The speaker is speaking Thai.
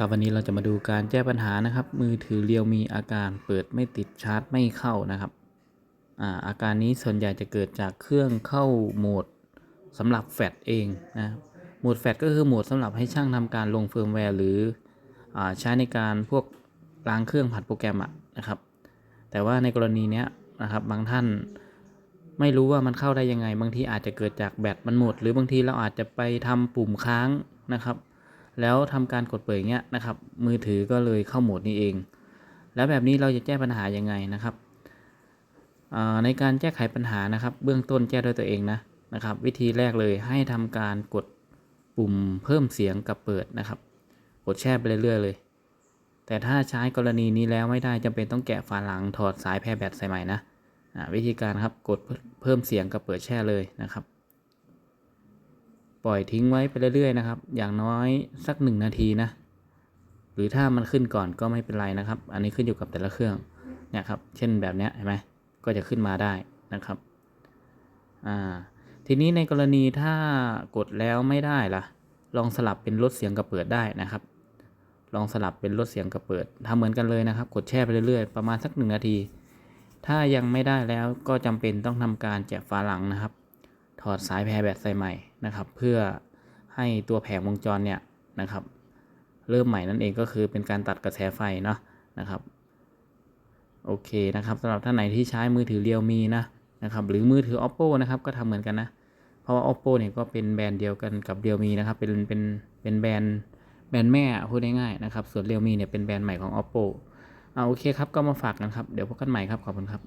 ครับวันนี้เราจะมาดูการแก้ปัญหานะครับ มือถือเรียวมีอาการเปิดไม่ติดชาร์จไม่เข้านะครับอาอาการนี้ส่วนใหญ่จะเกิดจากเครื่องเข้าโหมดสำหรับแฟลชเองนะโหมดแฟลชก็คือโหมดสำหรับให้ช่างทำการลงเฟิร์มแวร์หรืออใช้ในการพวกล้างเครื่องผัดโปรแกรมอะนะครับ แต่ว่าในกรณีเนี้ยนะครับบางท่านไม่รู้ว่ามันเข้าได้ยังไง บางทีอาจจะเกิดจากแบตมันหมด หรือบางทีเราอาจจะไปทำปุ่มค้างนะครับ แล้วทำการกดเปิดอย่างเงี้ยนะครับ มือถือก็เลยเข้าโหมดนี้เอง แล้วแบบนี้เราจะแก้ปัญหายังไงนะครับในการแก้ไขปัญหานะครับ เบื้องต้นแก้ด้วยตัวเองนะนะครับ วิธีแรกเลยให้ทำการกดปุ่มเพิ่มเสียงกับเปิดนะครับ กดแช่ไปเรื่อยๆเลย แต่ถ้าใช้กรณีนี้แล้วไม่ได้จำเป็นต้องแกะฝาหลังถอดสายแพรแบตใส่ใหม่นะวิธีการครับกดเพิ่มเสียงกับเปิดแช่เลยนะครับ ล่อยทิ้งไว้ไปเรื่อยๆนะครับ อย่างน้อยสักหนึ่งนาทีนะ หรือถ้ามันขึ้นก่อนก็ไม่เป็นไรนะครับ อันนี้ขึ้นอยู่กับแต่ละเครื่องเนี่ยครับ เช่นแบบเนี้ยเห็นไหมก็จะขึ้นมาได้นะครับอ่าทีนี้ในกรณีถ้ากดแล้วไม่ได้ล่ะ ลองสลับเป็นลดเสียงกับเปิดได้นะครับ ลองสลับเป็นลดเสียงกับเปิดทำเหมือนกันเลยนะครับ กดแช่ไปเรื่อยๆ ประมาณสักหนึ่งนาที ถ้ายังไม่ได้แล้วก็จำเป็นต้องทำการแจกฝาหลังนะครับ ถอดสายแพรแบตใส่ใหม่นะครับ เพื่อให้ตัวแผงวงจรเนี่ยนะครับ เริ่มใหม่นั่นเองก็คือเป็นการตัดกระแสไฟเนาะนะครับโอเคนะครับสำหรับท่านไหนที่ใช้มือถือเรียวมีนะนะครับหรือมือถือ oppo นะครับก็ทำเหมือนกันนะเพราะว่า oppo เนี่ยก็เป็นแบรนด์เดียวกันกับเรียวมีนะครับเป็นเป็นเป็นแบรนด์แบรนด์แม่พูดง่ายๆนะครับส่วนเรียวมีเนี่ยเป็นแบรนด์ใหม่ของ oppo อ่าโอเคครับก็มาฝากกันครับ เดี๋ยวพบกันใหม่ครับ ขอบคุณครับ